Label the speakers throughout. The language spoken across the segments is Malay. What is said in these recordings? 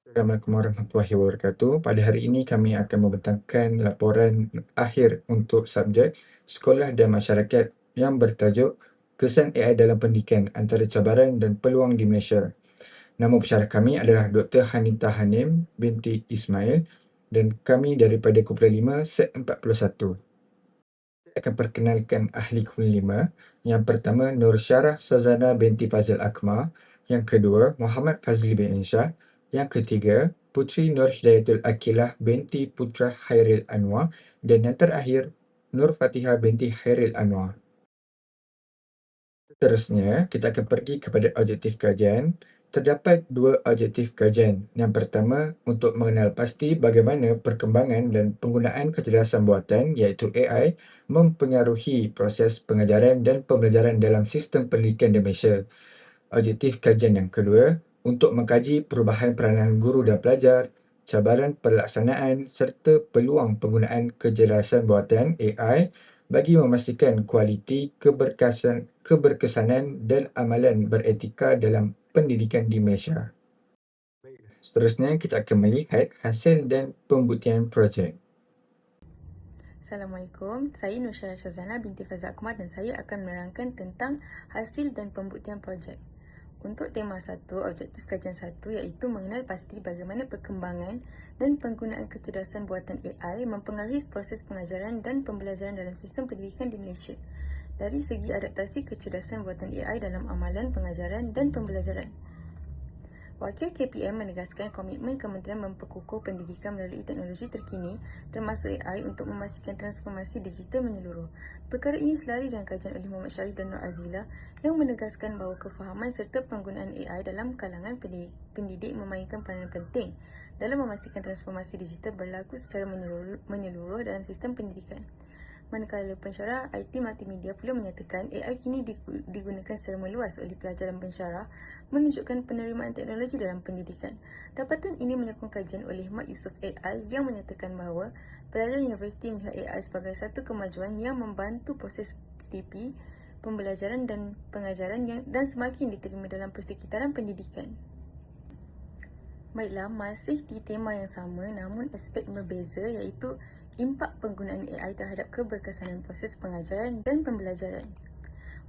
Speaker 1: Assalamualaikum warahmatullahi wabarakatuh. Pada hari ini kami akan membentangkan laporan akhir untuk subjek Sekolah dan Masyarakat yang bertajuk Kesan AI dalam Pendidikan Antara Cabaran dan Peluang di Malaysia. Nama pensyarah kami adalah Dr. Hanita Hanim binti Ismail dan kami daripada Kumpulan 5 Set 41. Saya akan perkenalkan ahli Kumpulan 5. Yang pertama Nur Syarah Sazana binti Fazil Akmal. Yang kedua Muhammad Fazli bin Insya. Yang ketiga, Putri Nur Hidayatul Akilah binti Putra Khairil Anwar dan yang terakhir, Nur Fatihah binti Khairil Anwar. Seterusnya, kita akan pergi kepada objektif kajian. Terdapat dua objektif kajian. Yang pertama, untuk mengenal pasti bagaimana perkembangan dan penggunaan kecerdasan buatan iaitu AI mempengaruhi proses pengajaran dan pembelajaran dalam sistem pendidikan di Malaysia. Objektif kajian yang kedua, untuk mengkaji perubahan peranan guru dan pelajar, cabaran pelaksanaan serta peluang penggunaan kecerdasan buatan AI bagi memastikan kualiti keberkesan, keberkesanan dan amalan beretika dalam pendidikan di Malaysia. Seterusnya, kita akan melihat hasil dan pembuktian projek.
Speaker 2: Assalamualaikum, saya Nusya Syazana binti Fazal Kumar dan saya akan menerangkan tentang hasil dan pembuktian projek. Untuk tema satu, objektif kajian satu iaitu mengenal pasti bagaimana perkembangan dan penggunaan kecerdasan buatan AI mempengaruhi proses pengajaran dan pembelajaran dalam sistem pendidikan di Malaysia dari segi adaptasi kecerdasan buatan AI dalam amalan pengajaran dan pembelajaran. Wakil KPM menegaskan komitmen kementerian memperkukuh pendidikan melalui teknologi terkini termasuk AI untuk memastikan transformasi digital menyeluruh. Perkara ini selari dengan kajian oleh Muhammad Syarif dan Nur Azila yang menegaskan bahawa kefahaman serta penggunaan AI dalam kalangan pendidik, pendidik memainkan peranan penting dalam memastikan transformasi digital berlaku secara menyeluruh, menyeluruh dalam sistem pendidikan manakala pensyarah IT Multimedia pula menyatakan AI kini digunakan secara meluas oleh pelajar dan pensyarah menunjukkan penerimaan teknologi dalam pendidikan. Dapatan ini menyokong kajian oleh Mat Yusof et al. yang menyatakan bahawa pelajar universiti melihat AI sebagai satu kemajuan yang membantu proses PDP, pembelajaran dan pengajaran yang dan semakin diterima dalam persekitaran pendidikan. Baiklah, masih di tema yang sama namun aspek berbeza iaitu impak penggunaan AI terhadap keberkesanan proses pengajaran dan pembelajaran.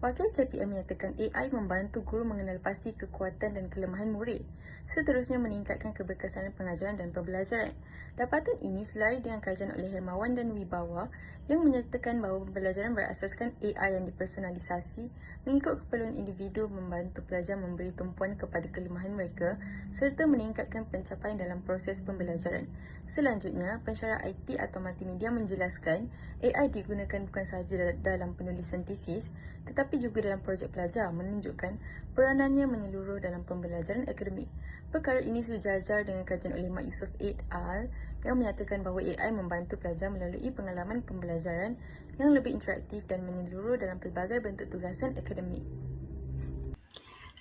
Speaker 2: Wakil KPM menyatakan AI membantu guru mengenal pasti kekuatan dan kelemahan murid, seterusnya meningkatkan keberkesanan pengajaran dan pembelajaran. Dapatan ini selari dengan kajian oleh Hermawan dan Wibawa yang menyatakan bahawa pembelajaran berasaskan AI yang dipersonalisasi mengikut keperluan individu membantu pelajar memberi tumpuan kepada kelemahan mereka serta meningkatkan pencapaian dalam proses pembelajaran. Selanjutnya, pensyarah IT atau multimedia menjelaskan AI digunakan bukan sahaja dalam penulisan tesis tetapi juga dalam projek pelajar menunjukkan peranannya menyeluruh dalam pembelajaran akademik. Perkara ini sejajar dengan kajian oleh Mak Yusof et al. yang menyatakan bahawa AI membantu pelajar melalui pengalaman pembelajaran yang lebih interaktif dan menyeluruh dalam pelbagai bentuk tugasan akademik.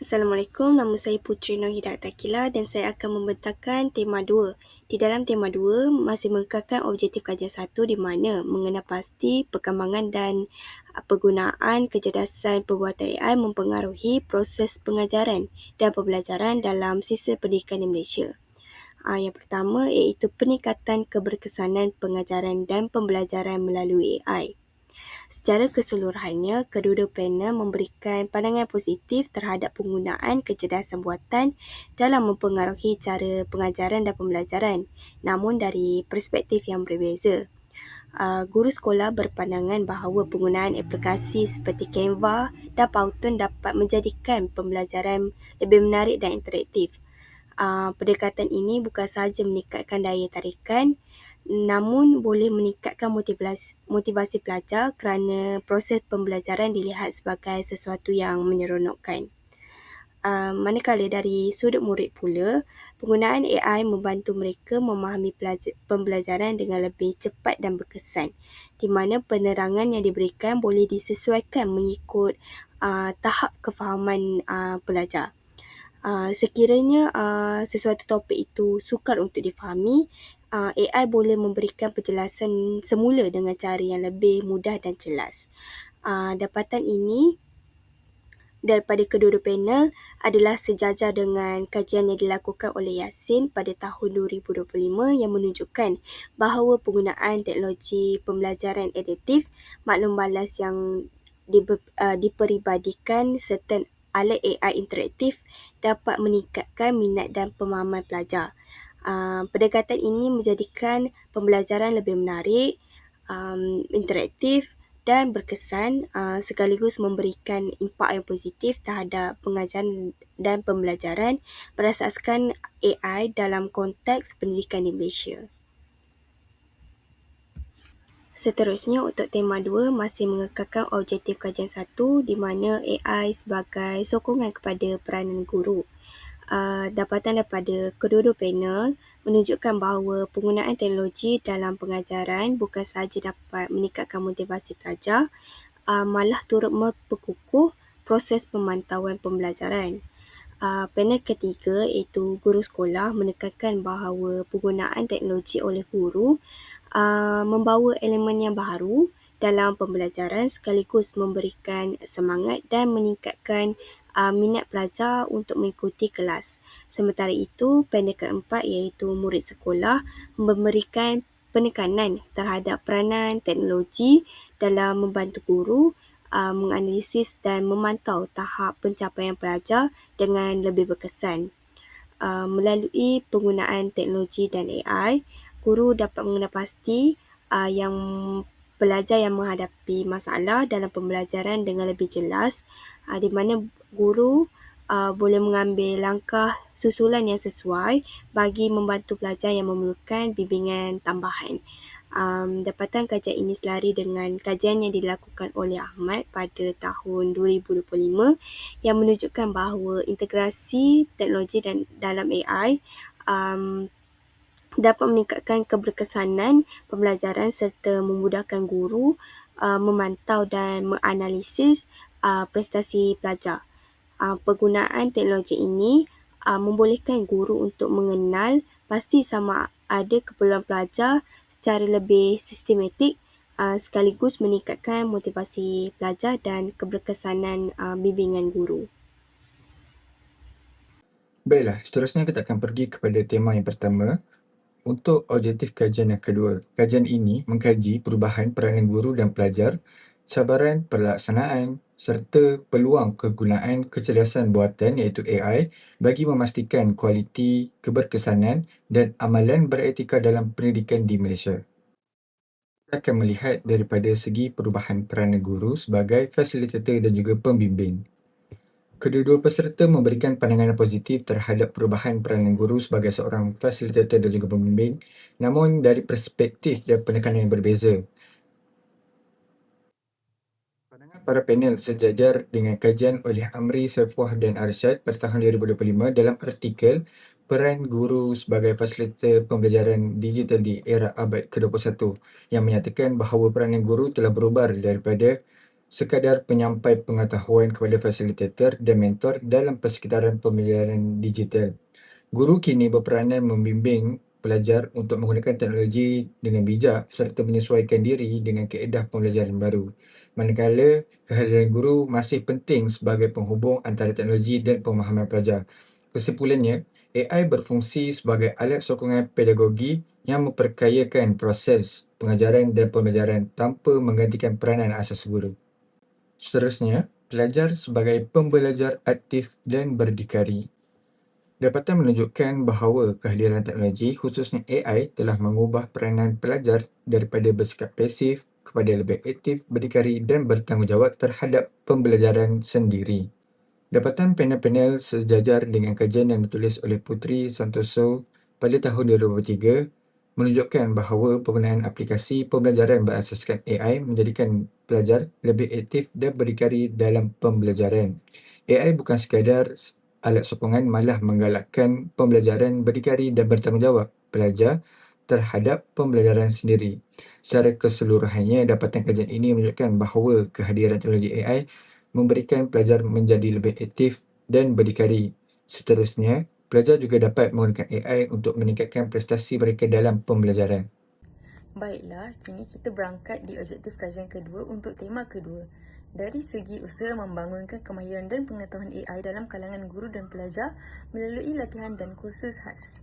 Speaker 3: Assalamualaikum, nama saya Putri Nur Hidayat Takila dan saya akan membentangkan tema 2. Di dalam tema 2, masih mengekalkan objektif kajian 1 di mana mengenal pasti perkembangan dan penggunaan kecerdasan perbuatan AI mempengaruhi proses pengajaran dan pembelajaran dalam sistem pendidikan di Malaysia. Ah, yang pertama iaitu peningkatan keberkesanan pengajaran dan pembelajaran melalui AI. Secara keseluruhannya, kedua-dua panel memberikan pandangan positif terhadap penggunaan kecerdasan buatan dalam mempengaruhi cara pengajaran dan pembelajaran, namun dari perspektif yang berbeza. Uh, guru sekolah berpandangan bahawa penggunaan aplikasi seperti Canva dan Powtoon dapat menjadikan pembelajaran lebih menarik dan interaktif. Uh, pendekatan ini bukan sahaja meningkatkan daya tarikan namun boleh meningkatkan motivasi, motivasi pelajar kerana proses pembelajaran dilihat sebagai sesuatu yang menyeronokkan. Uh, manakala dari sudut murid pula, penggunaan AI membantu mereka memahami pelajar, pembelajaran dengan lebih cepat dan berkesan di mana penerangan yang diberikan boleh disesuaikan mengikut uh, tahap kefahaman uh, pelajar. Uh, sekiranya uh, sesuatu topik itu sukar untuk difahami, AI boleh memberikan penjelasan semula dengan cara yang lebih mudah dan jelas. Uh, dapatan ini daripada kedua-dua panel adalah sejajar dengan kajian yang dilakukan oleh Yasin pada tahun 2025 yang menunjukkan bahawa penggunaan teknologi pembelajaran adaptif maklum balas yang uh, diperibadikan serta alat AI interaktif dapat meningkatkan minat dan pemahaman pelajar. Uh, pendekatan ini menjadikan pembelajaran lebih menarik, um, interaktif dan berkesan uh, sekaligus memberikan impak yang positif terhadap pengajaran dan pembelajaran berasaskan AI dalam konteks pendidikan di Malaysia. Seterusnya untuk tema dua masih mengekalkan objektif kajian satu di mana AI sebagai sokongan kepada peranan guru. Uh, dapatan daripada kedua-dua panel menunjukkan bahawa penggunaan teknologi dalam pengajaran bukan sahaja dapat meningkatkan motivasi pelajar, uh, malah turut memperkukuh proses pemantauan pembelajaran. Uh, panel ketiga iaitu guru sekolah menekankan bahawa penggunaan teknologi oleh guru uh, membawa elemen yang baru dalam pembelajaran sekaligus memberikan semangat dan meningkatkan uh, minat pelajar untuk mengikuti kelas. Sementara itu, panel keempat iaitu murid sekolah memberikan penekanan terhadap peranan teknologi dalam membantu guru uh, menganalisis dan memantau tahap pencapaian pelajar dengan lebih berkesan. Uh, melalui penggunaan teknologi dan AI, guru dapat mengenal pasti uh, yang pelajar yang menghadapi masalah dalam pembelajaran dengan lebih jelas uh, di mana guru uh, boleh mengambil langkah susulan yang sesuai bagi membantu pelajar yang memerlukan bimbingan tambahan. Um, dapatan kajian ini selari dengan kajian yang dilakukan oleh Ahmad pada tahun 2025 yang menunjukkan bahawa integrasi teknologi dan dalam AI um, dapat meningkatkan keberkesanan pembelajaran serta memudahkan guru uh, memantau dan menganalisis uh, prestasi pelajar. Uh, penggunaan teknologi ini uh, membolehkan guru untuk mengenal pasti sama ada keperluan pelajar secara lebih sistematik uh, sekaligus meningkatkan motivasi pelajar dan keberkesanan uh, bimbingan guru.
Speaker 1: Baiklah, seterusnya kita akan pergi kepada tema yang pertama, untuk objektif kajian yang kedua, kajian ini mengkaji perubahan peranan guru dan pelajar, cabaran pelaksanaan serta peluang kegunaan kecerdasan buatan iaitu AI bagi memastikan kualiti keberkesanan dan amalan beretika dalam pendidikan di Malaysia. Kita akan melihat daripada segi perubahan peranan guru sebagai fasilitator dan juga pembimbing. Kedua-dua peserta memberikan pandangan positif terhadap perubahan peranan guru sebagai seorang fasilitator dan juga pembimbing namun dari perspektif dan penekanan yang berbeza. Pandangan para panel sejajar dengan kajian oleh Amri Saifuah dan Arsyad pada tahun 2025 dalam artikel Peran Guru sebagai Fasilitator Pembelajaran Digital di Era Abad ke-21 yang menyatakan bahawa peranan guru telah berubah daripada sekadar penyampai pengetahuan kepada fasilitator dan mentor dalam persekitaran pembelajaran digital. Guru kini berperanan membimbing pelajar untuk menggunakan teknologi dengan bijak serta menyesuaikan diri dengan keedah pembelajaran baru. Manakala kehadiran guru masih penting sebagai penghubung antara teknologi dan pemahaman pelajar. Kesimpulannya, AI berfungsi sebagai alat sokongan pedagogi yang memperkayakan proses pengajaran dan pembelajaran tanpa menggantikan peranan asas guru. Seterusnya, pelajar sebagai pembelajar aktif dan berdikari. Dapatan menunjukkan bahawa kehadiran teknologi khususnya AI telah mengubah peranan pelajar daripada bersikap pasif kepada lebih aktif, berdikari dan bertanggungjawab terhadap pembelajaran sendiri. Dapatan panel-panel sejajar dengan kajian yang ditulis oleh Putri Santoso pada tahun 2003 menunjukkan bahawa penggunaan aplikasi pembelajaran berasaskan AI menjadikan pelajar lebih aktif dan berdikari dalam pembelajaran. AI bukan sekadar alat sokongan malah menggalakkan pembelajaran berdikari dan bertanggungjawab pelajar terhadap pembelajaran sendiri. Secara keseluruhannya, dapatan kajian ini menunjukkan bahawa kehadiran teknologi AI memberikan pelajar menjadi lebih aktif dan berdikari. Seterusnya, Pelajar juga dapat menggunakan AI untuk meningkatkan prestasi mereka dalam pembelajaran.
Speaker 2: Baiklah, kini kita berangkat di objektif kajian kedua untuk tema kedua, dari segi usaha membangunkan kemahiran dan pengetahuan AI dalam kalangan guru dan pelajar melalui latihan dan kursus khas.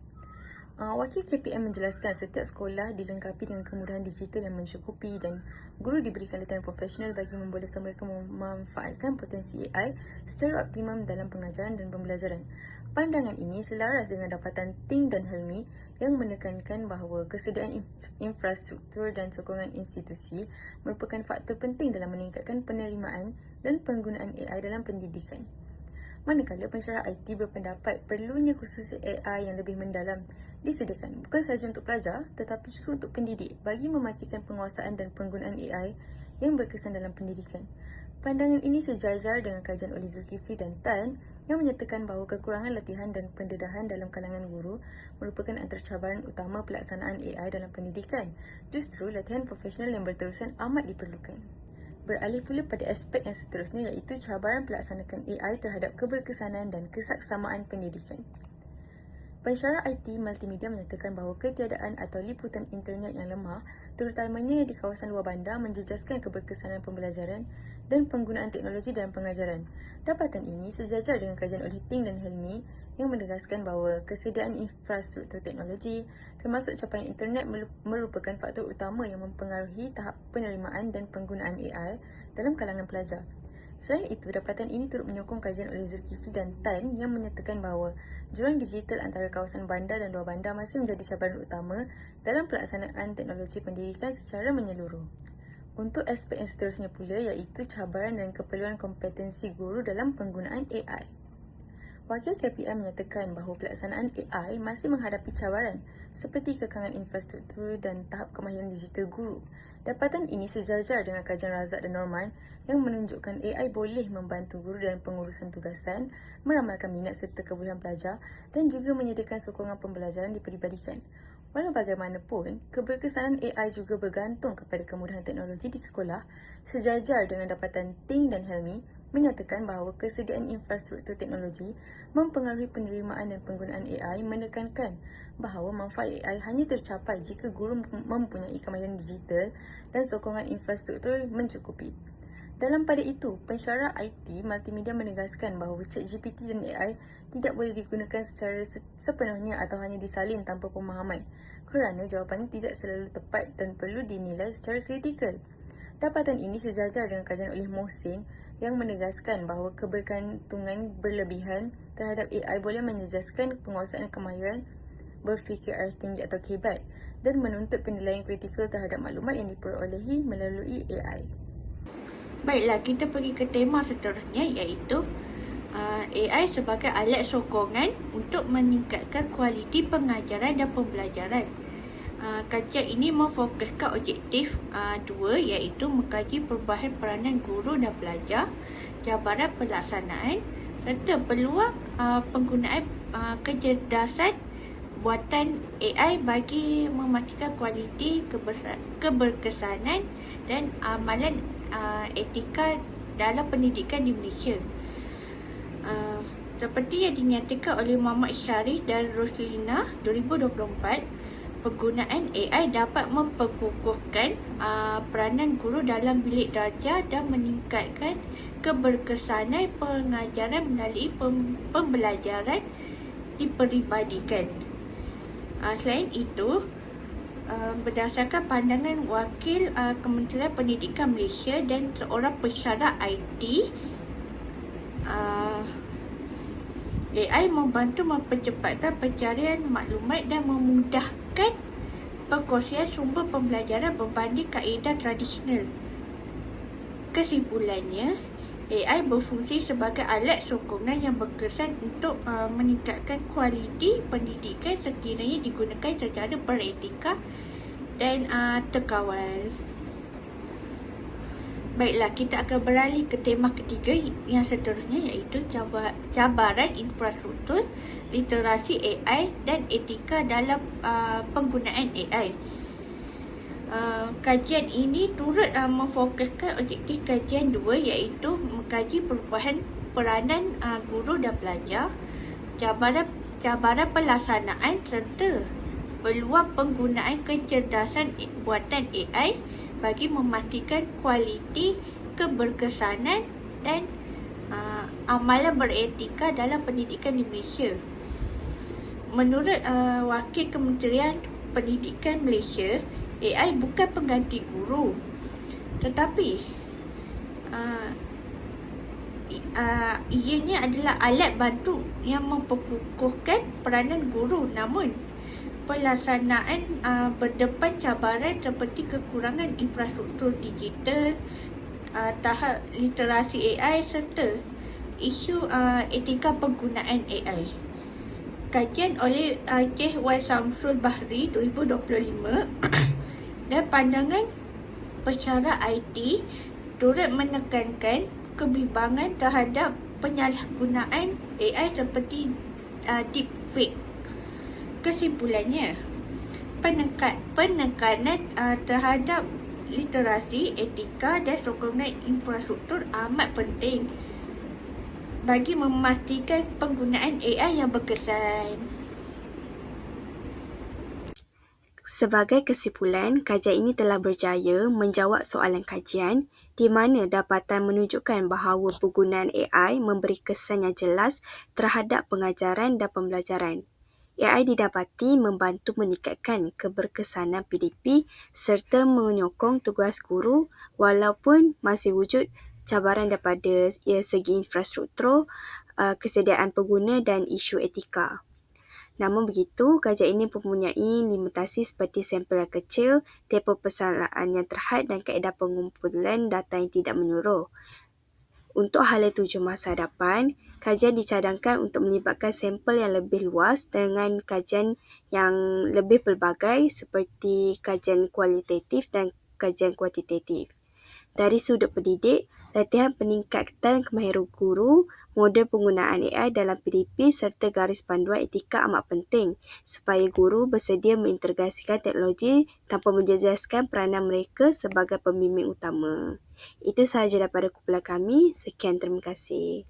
Speaker 2: Uh, Wakil KPM menjelaskan setiap sekolah dilengkapi dengan kemudahan digital yang mencukupi dan guru diberikan latihan profesional bagi membolehkan mereka memanfaatkan potensi AI secara optimum dalam pengajaran dan pembelajaran. Pandangan ini selaras dengan dapatan Ting dan Helmi yang menekankan bahawa kesediaan infrastruktur dan sokongan institusi merupakan faktor penting dalam meningkatkan penerimaan dan penggunaan AI dalam pendidikan. Manakala pensyarah IT berpendapat perlunya kursus AI yang lebih mendalam disediakan bukan sahaja untuk pelajar tetapi juga untuk pendidik bagi memastikan penguasaan dan penggunaan AI yang berkesan dalam pendidikan. Pandangan ini sejajar dengan kajian oleh Zulkifli dan Tan yang menyatakan bahawa kekurangan latihan dan pendedahan dalam kalangan guru merupakan antara cabaran utama pelaksanaan AI dalam pendidikan. Justru latihan profesional yang berterusan amat diperlukan beralih pula pada aspek yang seterusnya iaitu cabaran pelaksanakan AI terhadap keberkesanan dan kesaksamaan pendidikan. Pensyarah IT Multimedia menyatakan bahawa ketiadaan atau liputan internet yang lemah, terutamanya di kawasan luar bandar menjejaskan keberkesanan pembelajaran dan penggunaan teknologi dalam pengajaran. Dapatan ini sejajar dengan kajian oleh Ting dan Helmi yang menegaskan bahawa kesediaan infrastruktur teknologi termasuk capaian internet merupakan faktor utama yang mempengaruhi tahap penerimaan dan penggunaan AI dalam kalangan pelajar. Selain itu, dapatan ini turut menyokong kajian oleh Zulkifli dan Tan yang menyatakan bahawa jurang digital antara kawasan bandar dan luar bandar masih menjadi cabaran utama dalam pelaksanaan teknologi pendidikan secara menyeluruh. Untuk aspek yang seterusnya pula iaitu cabaran dan keperluan kompetensi guru dalam penggunaan AI. Wakil KPM menyatakan bahawa pelaksanaan AI masih menghadapi cabaran seperti kekangan infrastruktur dan tahap kemahiran digital guru. Dapatan ini sejajar dengan kajian Razak dan Norman yang menunjukkan AI boleh membantu guru dalam pengurusan tugasan, meramalkan minat serta kebolehan pelajar dan juga menyediakan sokongan pembelajaran diperibadikan. Walau bagaimanapun, keberkesanan AI juga bergantung kepada kemudahan teknologi di sekolah sejajar dengan dapatan Ting dan Helmi menyatakan bahawa kesediaan infrastruktur teknologi mempengaruhi penerimaan dan penggunaan AI menekankan bahawa manfaat AI hanya tercapai jika guru mempunyai kemahiran digital dan sokongan infrastruktur mencukupi. Dalam pada itu, pensyarah IT multimedia menegaskan bahawa ChatGPT dan AI tidak boleh digunakan secara sepenuhnya atau hanya disalin tanpa pemahaman kerana jawapannya tidak selalu tepat dan perlu dinilai secara kritikal. Dapatan ini sejajar dengan kajian oleh Mohsin yang menegaskan bahawa kebergantungan berlebihan terhadap AI boleh menjejaskan penguasaan kemahiran berfikir aras tinggi atau kebat dan menuntut penilaian kritikal terhadap maklumat yang diperolehi melalui AI.
Speaker 4: Baiklah, kita pergi ke tema seterusnya iaitu uh, AI sebagai alat sokongan untuk meningkatkan kualiti pengajaran dan pembelajaran. Uh, kajian ini memfokuskan objektif uh, dua iaitu mengkaji perubahan peranan guru dan pelajar, cabaran pelaksanaan serta peluang uh, penggunaan uh, kecerdasan buatan AI bagi memastikan kualiti keberkesanan dan amalan uh, etika dalam pendidikan di Malaysia. Uh, seperti yang dinyatakan oleh Muhammad Syarif dan Roslina 2024, penggunaan AI dapat memperkukuhkan uh, peranan guru dalam bilik darjah dan meningkatkan keberkesanan pengajaran melalui pem- pembelajaran diperibadikan. Uh, selain itu, uh, berdasarkan pandangan wakil uh, Kementerian Pendidikan Malaysia dan seorang pensyarah IT, uh, AI membantu mempercepatkan pencarian maklumat dan memudahkan perkongsian sumber pembelajaran berbanding kaedah tradisional. Kesimpulannya, AI berfungsi sebagai alat sokongan yang berkesan untuk uh, meningkatkan kualiti pendidikan sekiranya digunakan secara beretika dan uh, terkawal. Baiklah, kita akan beralih ke tema ketiga yang seterusnya iaitu cabaran infrastruktur, literasi AI dan etika dalam uh, penggunaan AI. Uh, kajian ini turut uh, memfokuskan objektif kajian dua iaitu mengkaji perubahan peranan uh, guru dan pelajar, cabaran cabaran pelaksanaan serta peluang penggunaan kecerdasan buatan AI bagi memastikan kualiti keberkesanan dan uh, amalan beretika dalam pendidikan di Malaysia. Menurut uh, Wakil Kementerian Pendidikan Malaysia, AI bukan pengganti guru. Tetapi uh, uh, ianya adalah alat bantu yang memperkukuhkan peranan guru. Namun pelaksanaan uh, berdepan cabaran seperti kekurangan infrastruktur digital, uh, tahap literasi AI serta isu uh, etika penggunaan AI. Kajian oleh uh, Cik Wan Samsul Bahri 2025 dan pandangan pensyarah IT turut menekankan kebimbangan terhadap penyalahgunaan AI seperti uh, deepfake. Kesimpulannya, penekan, penekanan uh, terhadap literasi, etika dan sokongan infrastruktur amat penting bagi memastikan penggunaan AI yang berkesan.
Speaker 3: Sebagai kesimpulan, kajian ini telah berjaya menjawab soalan kajian di mana dapatan menunjukkan bahawa penggunaan AI memberi kesan yang jelas terhadap pengajaran dan pembelajaran. AI didapati membantu meningkatkan keberkesanan PDP serta menyokong tugas guru walaupun masih wujud cabaran daripada ya, segi infrastruktur, uh, kesediaan pengguna dan isu etika. Namun begitu, kajian ini mempunyai limitasi seperti sampel yang kecil, tempoh persalahan yang terhad dan kaedah pengumpulan data yang tidak menyeluruh. Untuk hala tuju masa hadapan, kajian dicadangkan untuk melibatkan sampel yang lebih luas dengan kajian yang lebih pelbagai seperti kajian kualitatif dan kajian kuantitatif. Dari sudut pendidik, latihan peningkatan kemahiran guru model penggunaan AI dalam PDP serta garis panduan etika amat penting supaya guru bersedia mengintegrasikan teknologi tanpa menjejaskan peranan mereka sebagai pembimbing utama. Itu sahaja daripada kumpulan kami. Sekian, terima kasih.